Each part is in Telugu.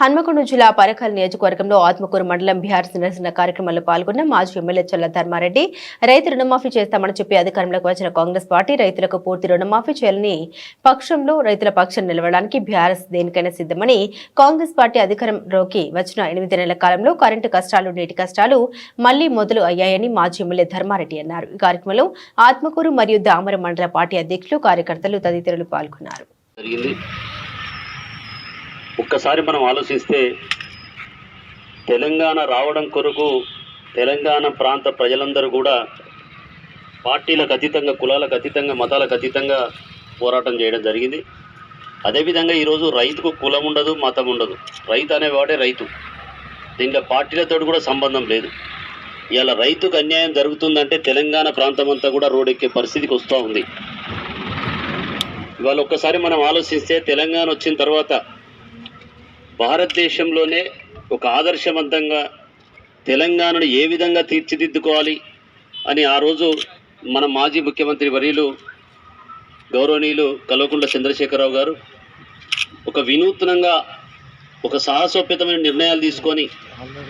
హన్మకొండ జిల్లా పరకాల నియోజకవర్గంలో ఆత్మకూరు మండలం బీహార్ నిరసన కార్యక్రమంలో పాల్గొన్న మాజీ ఎమ్మెల్యే చల్ల ధర్మారెడ్డి రైతు రుణమాఫీ చేస్తామని చెప్పి అధికారంలోకి వచ్చిన కాంగ్రెస్ పార్టీ రైతులకు పూర్తి రుణమాఫీ చేయాలని పక్షంలో రైతుల పక్షం నిలవడానికి బీఆర్ఎస్ దేనికైనా సిద్ధమని కాంగ్రెస్ పార్టీ అధికారంలోకి వచ్చిన ఎనిమిది నెలల కాలంలో కరెంటు కష్టాలు నీటి కష్టాలు మళ్ళీ మొదలు అయ్యాయని మాజీ ఎమ్మెల్యే ధర్మారెడ్డి అన్నారు. ఈ కార్యక్రమంలో ఆత్మకూరు మరియు దామర మండల పార్టీ అధ్యక్షులు కార్యకర్తలు తదితరులు పాల్గొన్నారు. ఒక్కసారి మనం ఆలోచిస్తే తెలంగాణ రావడం కొరకు తెలంగాణ ప్రాంత ప్రజలందరూ కూడా పార్టీలకు అతీతంగా కులాలకు అతీతంగా మతాలకు అతీతంగా పోరాటం చేయడం జరిగింది. అదేవిధంగా ఈరోజు రైతుకు కులం ఉండదు మతం ఉండదు. రైతు అనేవాడే రైతు. దీంట్లో పార్టీలతో కూడా సంబంధం లేదు. ఇవాళ రైతుకు అన్యాయం జరుగుతుందంటే తెలంగాణ ప్రాంతం అంతా కూడా రోడ్డెక్కే పరిస్థితికి వస్తూ ఉంది. ఇవాళ ఒక్కసారి మనం ఆలోచిస్తే తెలంగాణ వచ్చిన తర్వాత భారతదేశంలోనే ఒక ఆదర్శవంతంగా తెలంగాణను ఏ విధంగా తీర్చిదిద్దుకోవాలి అని ఆ రోజు మన మాజీ ముఖ్యమంత్రి వర్యులు గౌరవనీయులు కల్వకుంట్ల చంద్రశేఖరరావు గారు ఒక వినూత్నంగా ఒక సాహసోపేతమైన నిర్ణయాలు తీసుకొని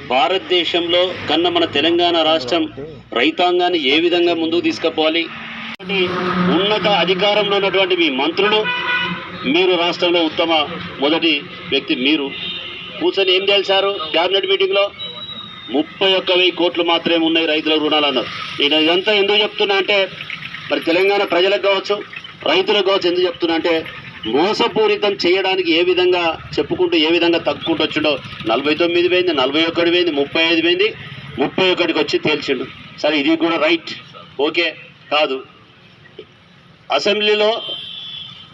భారతదేశంలో కన్న మన తెలంగాణ రాష్ట్రం రైతాంగాన్ని ఏ విధంగా ముందుకు తీసుకుపోవాలి? ఉన్నత అధికారంలో ఉన్నటువంటి మీ మంత్రులు మీరు రాష్ట్రంలో ఉత్తమ మొదటి వ్యక్తి మీరు. కూర్చొని ఏం తెలిసారు క్యాబినెట్ మీటింగ్లో ముప్పై ఒక్క వెయ్యి కోట్లు మాత్రమే ఉన్నాయి రైతుల రుణాలు అన్నారు. నేను ఇదంతా ఎందుకు చెప్తున్నా అంటే మరి తెలంగాణ ప్రజలకు కావచ్చు రైతులకు కావచ్చు ఎందుకు చెప్తున్నా అంటే మోసపూరితం చేయడానికి ఏ విధంగా చెప్పుకుంటూ ఏ విధంగా తగ్గుకుంటూ వచ్చిండో నలభై తొమ్మిది పోయింది నలభై ఒకటి పోయింది ముప్పై ఐదు పోయింది ముప్పై ఒకటికి వచ్చి తేల్చిండు. సరే ఇది కూడా రైట్. ఓకే కాదు. అసెంబ్లీలో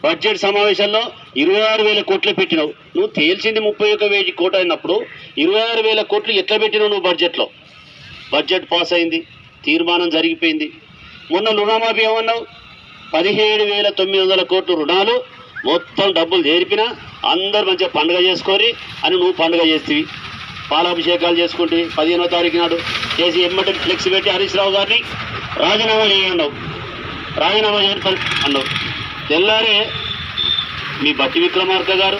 బడ్జెట్ సమావేశంలో ఇరవై ఆరు వేల కోట్లు పెట్టినావు. నువ్వు తేల్చింది ముప్పై ఒక వెయ్యి కోట్లు అయినప్పుడు ఇరవై ఆరు వేల కోట్లు ఎట్లా పెట్టినావు నువ్వు బడ్జెట్లో? బడ్జెట్ పాస్ అయింది. తీర్మానం జరిగిపోయింది. మొన్న రుణమాఫీ ఏమన్నావు? పదిహేడు వేల తొమ్మిది వందల కోట్లు రుణాలు మొత్తం డబ్బులు చేరిపినా అందరు మంచిగా పండుగ చేసుకొని అని నువ్వు పండుగ చేస్తేవి. పాలాభిషేకాలు చేసుకుంటే పదిహేనో తారీఖు నాడు. చేసి ఎమ్మటి ఫ్లెక్స్ పెట్టి హరీష్ రావు గారిని రాజీనామా చేయన్నావు రాజీనామా చేయని అన్నావు. తెల్లారే మీ బట్టి విక్రమార్క గారు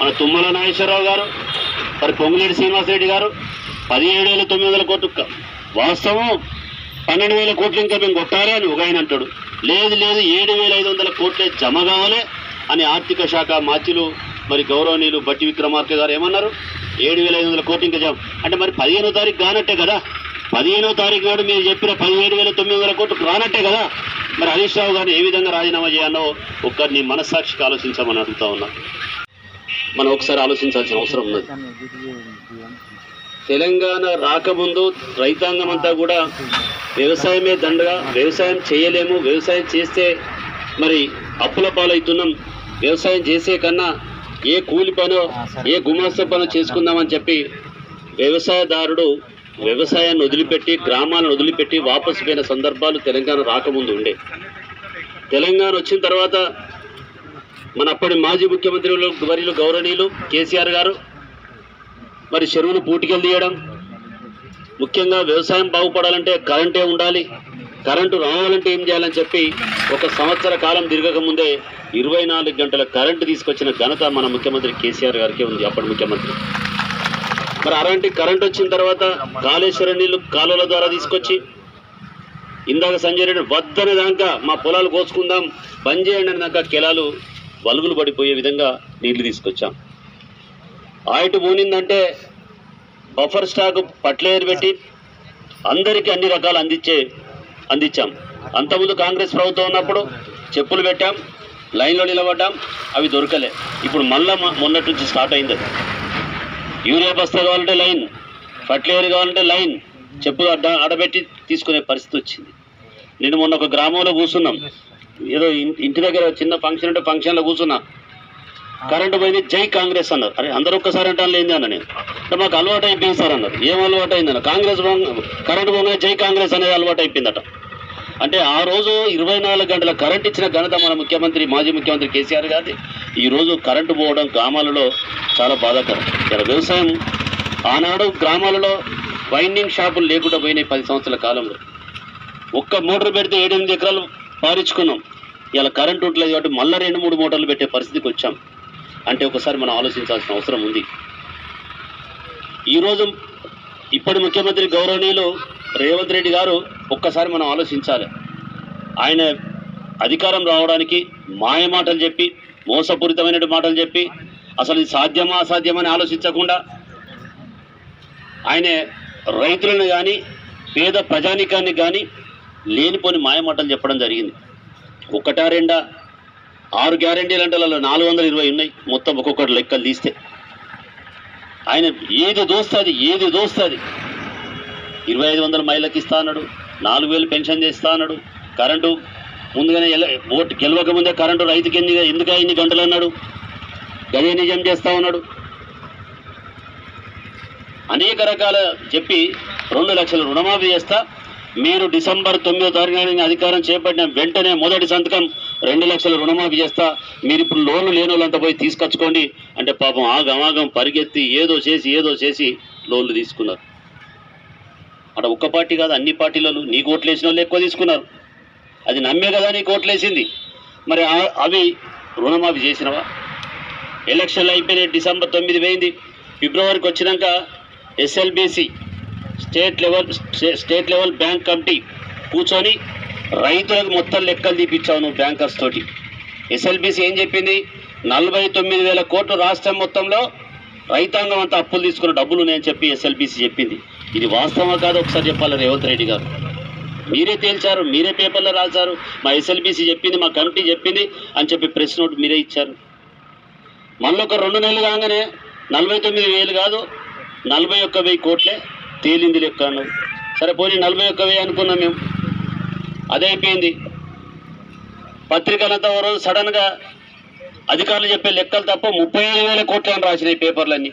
మన తుమ్మల నాగేశ్వరరావు గారు మరి పొంగులేటి శ్రీనివాసరెడ్డి గారు పదిహేడు వేల తొమ్మిది వందల కోట్లు వాస్తవం పన్నెండు వేల కోట్లు ఇంకా మేము కొట్టాలి అని ఒక ఆయన అంటాడు. లేదు లేదు ఏడు వేల ఐదు వందల కోట్లే జమ కావాలి అని ఆర్థిక శాఖ మాత్యులు మరి గౌరవనీయులు బట్టి విక్రమార్క గారు ఏమన్నారు? ఏడు వేల ఐదు వందల కోట్లు ఇంకా జమ. అంటే మరి పదిహేనో తారీఖు కానట్టే కదా. పదిహేనో తారీఖు నాడు మీరు చెప్పిన పదిహేడు వేల తొమ్మిది వందల కోట్లు రానట్టే కదా. మరి హరీష్ రావు గారిని ఏ విధంగా రాజీనామా చేయాలో ఒక్కరిని మనస్సాక్షికి ఆలోచించమని అడుగుతా ఉన్నా. మనం ఒకసారి ఆలోచించాల్సిన అవసరం ఉన్నది. తెలంగాణ రాకముందు రైతాంగం అంతా కూడా వ్యవసాయమే దండగా వ్యవసాయం చేయలేము వ్యవసాయం చేస్తే మరి అప్పుల పాలవుతున్నాం వ్యవసాయం చేసే కన్నా ఏ కూలి పనో ఏ గుమాస్త పనో చేసుకుందామని చెప్పి వ్యవసాయదారుడు వ్యవసాయాన్ని వదిలిపెట్టి గ్రామాలను వదిలిపెట్టి వాపసు పోయిన సందర్భాలు తెలంగాణ రాకముందు ఉండే. తెలంగాణ వచ్చిన తర్వాత మన అప్పటి మాజీ ముఖ్యమంత్రి వర్యులు గౌరవనీయులు కేసీఆర్ గారు మరి చెరువును పూటికెళ్ళి తీయడం ముఖ్యంగా వ్యవసాయం బాగుపడాలంటే కరెంటే ఉండాలి కరెంటు రావాలంటే ఏం చేయాలని చెప్పి ఒక సంవత్సర కాలం తిరగకముందే ఇరవై నాలుగు గంటల కరెంటు తీసుకొచ్చిన ఘనత మన ముఖ్యమంత్రి కేసీఆర్ గారికి ఉంది అప్పటి ముఖ్యమంత్రి. మరి అలాంటి కరెంట్ వచ్చిన తర్వాత కాళేశ్వర నీళ్ళు కాలువల ద్వారా తీసుకొచ్చి ఇందాక సంజయ్ రెడ్డి వద్దనే దాకా మా పొలాలు కోసుకుందాం బంద్ చేయండి అని దాకా కెలాలు వలుగులు పడిపోయే విధంగా నీళ్ళు తీసుకొచ్చాం. ఆయటు పోనిందంటే బఫర్ స్టాక్ పట్లేరు పెట్టి అందరికీ అన్ని రకాలు అందించే అందించాం. అంతకుముందు కాంగ్రెస్ ప్రభుత్వం ఉన్నప్పుడు చెప్పులు పెట్టాం లైన్లో నిలబడ్డాం అవి దొరకలే. ఇప్పుడు మళ్ళా మొన్నటి నుంచి స్టార్ట్ అయింది యూరియా బస్తా కావాలంటే లైన్ ఫర్టిలైజర్ కావాలంటే లైన్ చెప్పు అడ్డ ఆడబెట్టి తీసుకునే పరిస్థితి వచ్చింది. నేను మొన్న ఒక గ్రామంలో కూర్చున్నాం. ఏదో ఇంటి దగ్గర చిన్న ఫంక్షన్ ఉంటే ఫంక్షన్లో కూర్చున్నా. కరెంటు పోయింది జై కాంగ్రెస్ అన్నారు. అరే అందరూ ఒక్కసారి అంటే ఏంది అన్న నేను. అంటే మాకు అలవాటు అయిపోయింది సార్ అన్నారు. ఏం అలవాటు అయిందన్న కాంగ్రెస్ కరెంటు పోగానే జై కాంగ్రెస్ అనేది అలవాటు అయిపోయిందట అంటే ఆ రోజు ఇరవై నాలుగు గంటల కరెంట్ ఇచ్చిన ఘనత మన ముఖ్యమంత్రి మాజీ ముఖ్యమంత్రి కేసీఆర్ గారిది. ఈరోజు కరెంటు పోవడం గ్రామాలలో చాలా బాధాకరం. ఇక్కడ వ్యవసాయం ఆనాడు గ్రామాలలో వైండింగ్ షాపులు లేకుండా పోయినాయి పది సంవత్సరాల కాలంలో. ఒక్క మోటార్ పెడితే ఏడెనిమిది ఎకరాలు పారించుకున్నాం. ఇలా కరెంటు ఉండలేదు కాబట్టి మళ్ళీ రెండు మూడు మోటార్లు పెట్టే పరిస్థితికి వచ్చాం. అంటే ఒకసారి మనం ఆలోచించాల్సిన అవసరం ఉంది. ఈరోజు ఇప్పటి ముఖ్యమంత్రి గౌరవనీయులు రేవంత్ రెడ్డి గారు ఒక్కసారి మనం ఆలోచించాలి. ఆయన అధికారం రావడానికి మాయ మాటలు చెప్పి మోసపూరితమైన మాటలు చెప్పి అసలు ఇది సాధ్యమా అసాధ్యమని ఆలోచించకుండా ఆయన రైతులను కానీ పేద ప్రజానికాన్ని కానీ లేనిపోని మాయ మాటలు చెప్పడం జరిగింది. ఒకటా రెండా? ఆరు గ్యారంటీలు అంటే అలా నాలుగు వందల ఇరవై ఉన్నాయి. మొత్తం ఒక్కొక్కటి లెక్కలు తీస్తే. ఆయన ఏది దోస్తుంది ఏది దోస్తుంది ఇరవై ఐదు వందల మైళ్ళకి ఇస్తా అన్నాడు. నాలుగు వేలు పెన్షన్ చేస్తా అన్నాడు. కరెంటు ముందుగానే ఓటు గెలవక ముందే కరెంటు రైతుకి ఎన్ని ఎందుక ఇన్ని గంటలు అన్నాడు? గదే నిజం చేస్తా ఉన్నాడు. అనేక రకాల చెప్పి రెండు లక్షల రుణమాఫీ చేస్తా. మీరు డిసెంబర్ తొమ్మిదో తారీఖున అధికారం చేపట్టిన వెంటనే మొదటి సంతకం రెండు లక్షల రుణమాఫీ చేస్తా. మీరు ఇప్పుడు లోన్లు లేని వాళ్ళంతా పోయి తీసుకొచ్చుకోండి. అంటే పాపం ఆగమాగం పరిగెత్తి ఏదో చేసి ఏదో చేసి లోన్లు తీసుకున్నారు. అక్కడ ఒక్క పార్టీ కాదు అన్ని పార్టీలలో నీకు ఓట్లు వేసిన వాళ్ళు ఎక్కువ తీసుకున్నారు. అది నమ్మే కదా నీకు కోట్లు వేసింది మరి అవి రుణమాఫీ చేసినవా? ఎలక్షన్లు అయిపోయినాయి డిసెంబర్ తొమ్మిది పోయింది. ఫిబ్రవరికి వచ్చినాక ఎస్ఎల్బిసి స్టేట్ లెవెల్ స్టే- స్టేట్ లెవెల్ బ్యాంక్ కమిటీ కూర్చొని రైతులకు మొత్తం లెక్కలు తీపిచ్చావు నువ్వు బ్యాంకర్స్ తోటి. ఎస్ఎల్బిసి ఏం చెప్పింది? నలభై తొమ్మిది వేల కోట్లు రాష్ట్రం మొత్తంలో రైతాంగం అంతా అప్పులు తీసుకున్న డబ్బులు నేను చెప్పి ఎస్ఎల్బిసి చెప్పింది. ఇది వాస్తవమా కాదు ఒకసారి చెప్పాలి రేవంత్ రెడ్డి గారు? మీరే తేల్చారు మీరే పేపర్లో రాశారు మా ఎస్ఎల్బిసి చెప్పింది మా కమిటీ చెప్పింది అని చెప్పి ప్రెస్ నోట్ మీరే ఇచ్చారు. మళ్ళీ ఒక రెండు నెలలు కాగానే నలభై తొమ్మిది వేలు కాదు నలభై ఒక్క వెయ్యి కోట్లే తేలింది లెక్క అన్నావు సరే పోనీ నలభై ఒక్క వెయ్యి అనుకున్నాం మేము. అదైపోయింది. పత్రికలంతా ఓ రోజు సడన్గా అధికారులు చెప్పే లెక్కలు తప్ప ముప్పై ఐదు వేల కోట్లు అని రాసినాయి పేపర్లన్నీ.